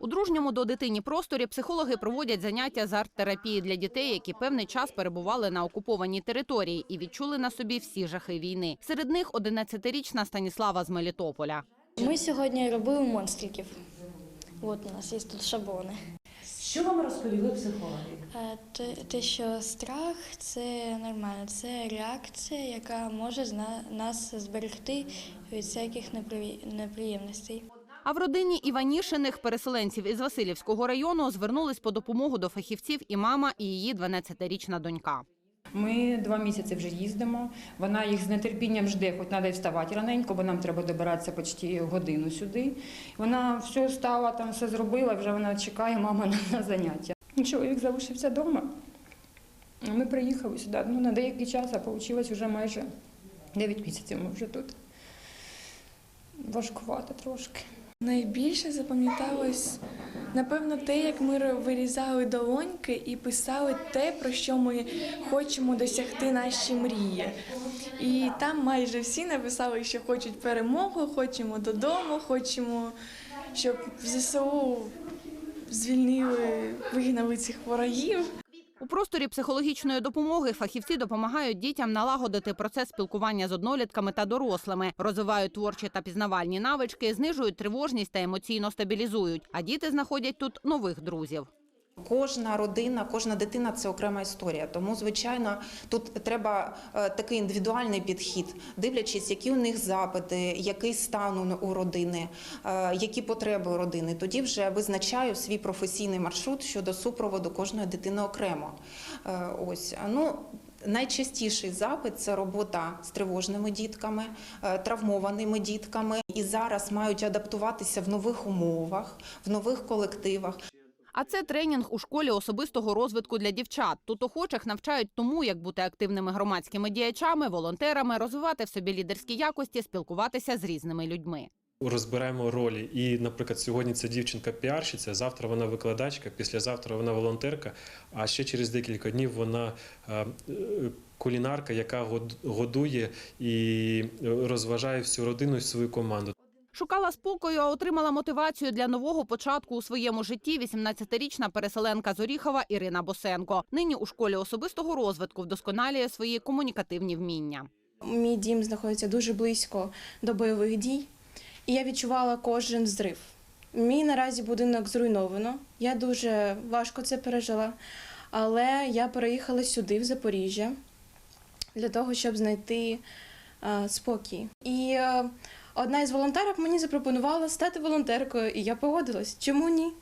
У дружньому до дитині просторі психологи проводять заняття з арт-терапії для дітей, які певний час перебували на окупованій території і відчули на собі всі жахи війни. Серед них 11-річна Станіслава з Мелітополя. Ми сьогодні робили монстриків. От у нас є тут шаблони. Що вам розповіли психологи? Е, Те, те, що страх це нормально, це реакція, яка може нас зберегти від всяких непри- неприємностей. А в родині Іванішиних, переселенців із Васильівського району, звернулись по допомогу до фахівців і мама, і її 12-річна донька. Ми два місяці вже їздимо. Вона їх з нетерпінням жде, хоч треба вставати раненько, бо нам треба добиратися почти годину сюди. Вона все встала, там все зробила, вже вона чекає мама на заняття. Чоловік залишився вдома. Ми приїхали сюди ну, на деякий час, а вийшло вже майже 9 місяців ми вже тут. Важкувато трошки. Найбільше запам'яталось, напевно, те, як ми вирізали долоньки і писали те, про що ми хочемо досягти наші мрії. І там майже всі написали, що хочуть перемогу, хочемо додому, хочемо, щоб в ЗСУ звільнили, вигнали цих ворогів. У просторі психологічної допомоги фахівці допомагають дітям налагодити процес спілкування з однолітками та дорослими, розвивають творчі та пізнавальні навички, знижують тривожність та емоційно стабілізують. А діти знаходять тут нових друзів. Кожна родина, кожна дитина це окрема історія. Тому, звичайно, тут треба е, такий індивідуальний підхід, дивлячись, які у них запити, який стан у- родини, е, які потреби у родини. Тоді вже визначаю свій професійний маршрут щодо супроводу кожної дитини окремо. Е, Ось ну. Найчастіший запит це робота з тривожними дітками, травмованими дітками, і зараз мають адаптуватися в нових умовах, в нових колективах. А це тренінг у школі особистого розвитку для дівчат. Тут охочих навчають тому, як бути активними громадськими діячами, волонтерами, розвивати в собі лідерські якості, спілкуватися з різними людьми. Розбираємо ролі. І, наприклад, сьогодні це дівчинка піарщиця, завтра вона викладачка, післязавтра вона волонтерка, а ще через декілька днів вона е, е, кулінарка, яка год- годує і розважає всю родину і свою команду. Шукала спокою, а отримала мотивацію для нового початку у своєму житті 18-річна переселенка з Оріхова Ірина Босенко. Нині у школі особистого розвитку вдосконалює свої комунікативні вміння. Мій дім знаходиться дуже близько до бойових дій, і я відчувала кожен зрив. Мій наразі будинок зруйновано. Я дуже важко це пережила, але я переїхала сюди, в Запоріжжя, для того, щоб знайти е, спокій. І е, одна із волонтерок мені запропонувала стати волонтеркою, і я погодилась. Чому ні?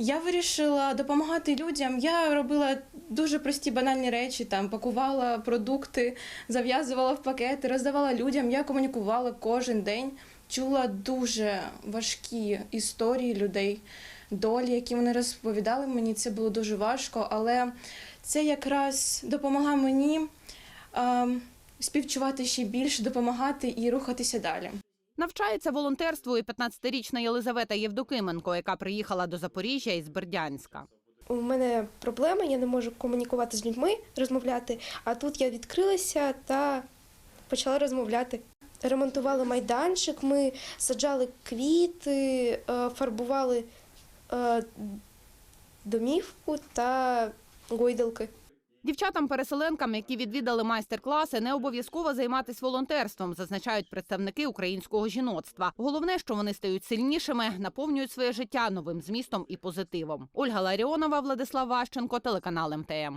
Я вирішила допомагати людям. Я робила дуже прості банальні речі, там пакувала продукти, зав'язувала в пакети, роздавала людям. Я комунікувала кожен день, чула дуже важкі історії людей, долі, які вони розповідали мені. Це було дуже важко, але це якраз допомагає мені е, співчувати ще більше, допомагати і рухатися далі. Навчається волонтерству і 15-річна Єлизавета Євдокименко, яка приїхала до Запоріжжя із Бердянська. У мене проблема, я не можу комунікувати з людьми, розмовляти. А тут я відкрилася та почала розмовляти. Ремонтували майданчик, ми саджали квіти, е, фарбували е, домівку та гойдалки. Дівчатам-переселенкам, які відвідали майстер-класи, не обов'язково займатися волонтерством, зазначають представники українського жіноцтва. Головне, що вони стають сильнішими, наповнюють своє життя новим змістом і позитивом. Ольга Ларіонова, Владислав Ващенко, телеканал МТМ.